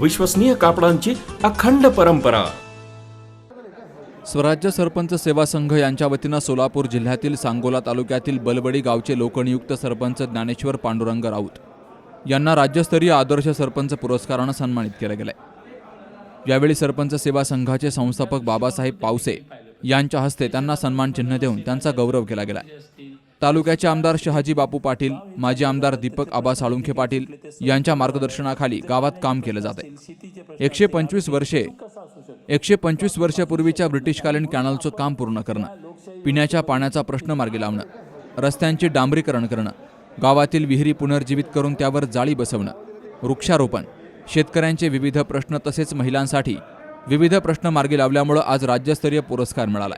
विश्वसनीय कापडांची अखंड परंपरा. स्वराज्य सरपंच सेवा संघ यांच्या वतीनं सोलापूर जिल्ह्यातील सांगोला तालुक्यातील बलबडी गावचे लोकनियुक्त सरपंच ज्ञानेश्वर पांडुरंग राऊत यांना राज्यस्तरीय आदर्श सरपंच पुरस्कारानं सन्मानित केलं गेलंय. यावेळी सरपंच सेवा संघाचे संस्थापक बाबासाहेब पावसे यांच्या हस्ते त्यांना सन्मान चिन्ह देऊन त्यांचा गौरव केला गेला तालुक्याचे आमदार शहाजी बापू पाटील माजी आमदार दीपक आबा साळुंखे पाटील यांच्या मार्गदर्शनाखाली गावात काम केलं जात आहे एकशे पंचवीस वर्षे एकशे पंचवीस वर्षापूर्वीच्या ब्रिटिशकालीन कॅनलचं काम पूर्ण करणं पिण्याच्या पाण्याचा प्रश्न मार्गी लावणं रस्त्यांचे डांबरीकरण करणं गावातील विहिरी पुनर्जीवित करून त्यावर जाळी बसवणं वृक्षारोपण शेतकऱ्यांचे विविध प्रश्न तसेच महिलांसाठी विविध प्रश्न मार्गी लावल्यामुळं आज राज्यस्तरीय पुरस्कार मिळाला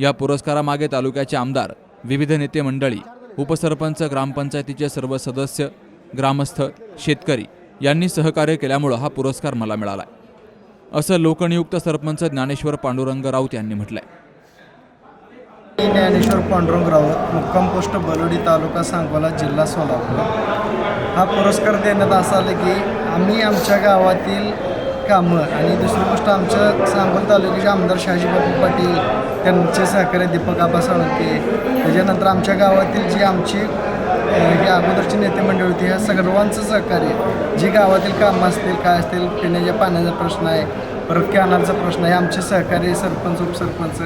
या पुरस्कारामागे तालुक्याचे आमदार विविध नेते मंडळी उपसरपंच ग्रामपंचायतीचे सर्व सदस्य ग्रामस्थ शेतकरी यांनी सहकार्य केल्यामुळं हा पुरस्कार मला मिळाला असं लोकनियुक्त सरपंच ज्ञानेश्वर पांडुरंग राऊत यांनी म्हटलंय. ज्ञानेश्वर पांडुरंग राऊत मुक्काम पोस्ट बलोडी तालुका सांगोला जिल्हा सोलापूर. हा पुरस्कार देण्यात असा आला की आम्ही आमच्या गावातील कामं. आणि दुसरी गोष्ट आमच्या सांगोल तालुक्याचे आमदार शहाजीबाबू पाटील त्यांचे सहकार्य दीपक आबा साळुंके. त्याच्यानंतर आमच्या गावातील जी आमची हे ही अगोदरची नेते मंडळी होती ह्या सर्वांचं सहकार्य जी गावातील कामं असतील काय असतील पिण्याच्या पाण्याचा प्रश्न आहे परत कॅनलचा प्रश्न आहे आमचे सहकारी सरपंच उपसरपंच.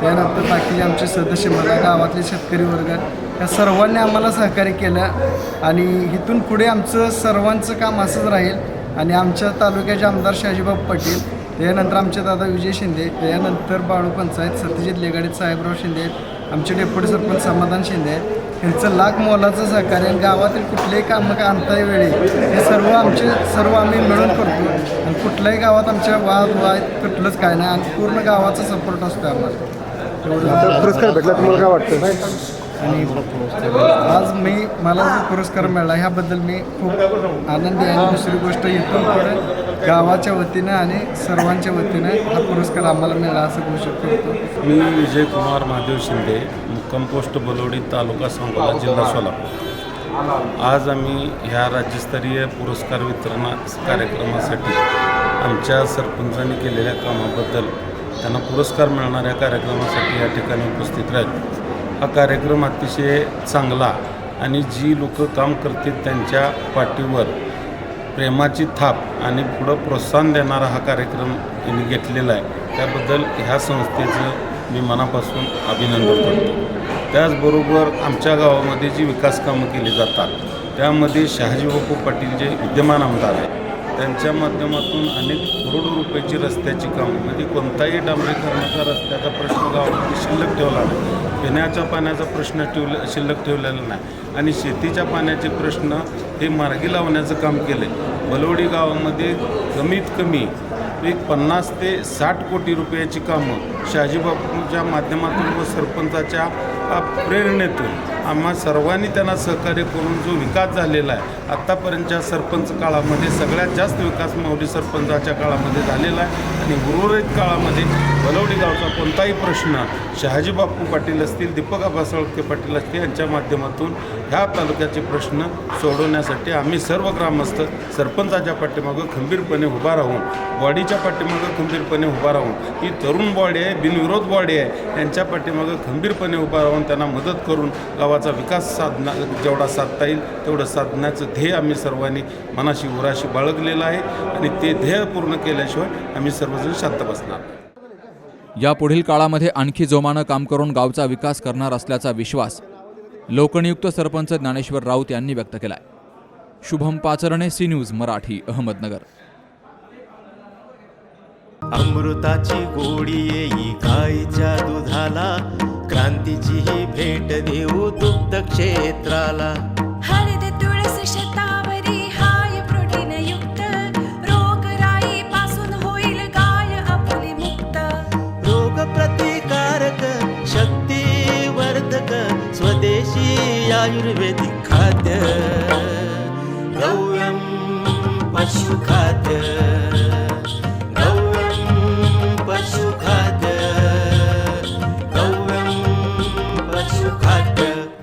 त्यानंतर बाकीचे आमचे सदस्य मला गावातले शेतकरी वर्ग या सर्वांनी आम्हाला सहकार्य केलं. आणि इथून पुढे आमचं सर्वांचं काम असंच राहील. आणि आमच्या तालुक्याचे आमदार शहाजीबाब पाटील त्यानंतर आमचे दादा विजय शिंदे त्यानंतर बाळू पंचायत सत्यजित लेगाडे साहेबराव शिंदे आमचे डेप्युटी सरपंच समाधान शिंदे यांचं लाख मोलाचं सहकार्य आणि गावातील कुठलेही कामं का आणता वेळी हे सर्व आमचे सर्व आम्ही मिळून करतो. आणि कुठल्याही गावात आमच्या वाद वाद कुठलंच काय नाही आणि पूर्ण गावाचा सपोर्ट असतो आम्हाला. पुरस्कार भेटला तुम्हाला काय वाटतं आणि आज मी मला जो पुरस्कार मिळाला ह्याबद्दल मी खूप आनंदी आहे. आणि दुसरी गोष्ट इथून पुढे गावाच्या वतीनं आणि सर्वांच्या वतीनं हा पुरस्कार आम्हाला मिळाला असं करू शकतो मी विजय कुमार महादेव शिंदे मुक्कम पोस्ट बलोडी तालुका सांगोला जिल्हा सोलापूर. आज आम्ही ह्या राज्यस्तरीय पुरस्कार वितरण कार्यक्रमासाठी आमच्या सरपंचांनी केलेल्या कामाबद्दल त्यांना पुरस्कार मिळणाऱ्या कार्यक्रमासाठी या ठिकाणी उपस्थित राहील. हा कार्यक्रम अतिशय चांगला आणि जी लोकं काम करतील त्यांच्या पाठीवर प्रेमाची थाप आणि पुढं प्रोत्साहन देणारा हा कार्यक्रम यांनी घेतलेला आहे. त्याबद्दल ह्या संस्थेचं मी मनापासून अभिनंदन करतो. त्याचबरोबर आमच्या गावामध्ये जी विकास कामं केली जातात त्यामध्ये शहाजी बापू पाटील जे विद्यमान आमदार आहे त्यांच्या माध्यमातून अनेक करोड रुपयाची रस्त्याची कामं म्हणजे कोणताही डांबरीकरणाचा रस्त्याचा प्रश्न गावामध्ये शिल्लक ठेवला नाही. पिण्याच्या पाण्याचा प्रश्न ठेवले शिल्लक ठेवलेला नाही. आणि शेतीच्या पाण्याचे प्रश्न हे मार्गी लावण्याचं काम केलं आहे बलवडी गावामध्ये कमीत कमी एक पन्नास ते साठ कोटी रुपयाची कामं शहाजीबापूंच्या माध्यमातून व सरपंचाच्या प्रेरणेतून आम्हा सर्वांनी त्यांना सहकार्य करून जो विकास झालेला आहे आत्तापर्यंतच्या सरपंच काळामध्ये सगळ्यात जास्त विकास माऊली सरपंचाच्या काळामध्ये झालेला आहे. आणि उर्वरित काळामध्ये बलवडी गावचा कोणताही प्रश्न शहाजी बापू पाटील असतील दीपक आबा पाटील असतील यांच्या माध्यमातून ह्या तालुक्याचे प्रश्न सोडवण्यासाठी आम्ही सर्व ग्रामस्थ सरपंचाच्या पाठीमागं खंबीरपणे उभा राहून बॉडीच्या पाठीमागं खंबीरपणे उभा राहून ही तरुण बॉडी आहे बिनविरोध बॉडी आहे यांच्या पाठीमागं खंबीरपणे उभा राहून त्यांना मदत करून गावाचा विकास साधना जेवढा साधता येईल तेवढं साधण्याचं ध्येय आम्ही सर्वांनी मनाशी उराशी बाळगलेलं आहे आणि ते ध्येय पूर्ण केल्याशिवाय आम्ही सर्वजण शांत बसणार. नाही. यापुढील काळामध्ये आणखी जोमानं काम करून गावचा विकास करणार असल्याचा विश्वास लोकनियुक्त सरपंच ज्ञानेश्वर राऊत यांनी व्यक्त केलाय. Shubham Pacharne C news Marathi Ahmednagar. अमृताची गोडी येई दुधाला क्रांतीची ही भेट देऊ दुग्ध क्षेत्राला. आयुर्वेदिक तुळस शतावरी हाय होईल गाय मुक्त. स्वदेशी आयुर्वेदिक खाद्य.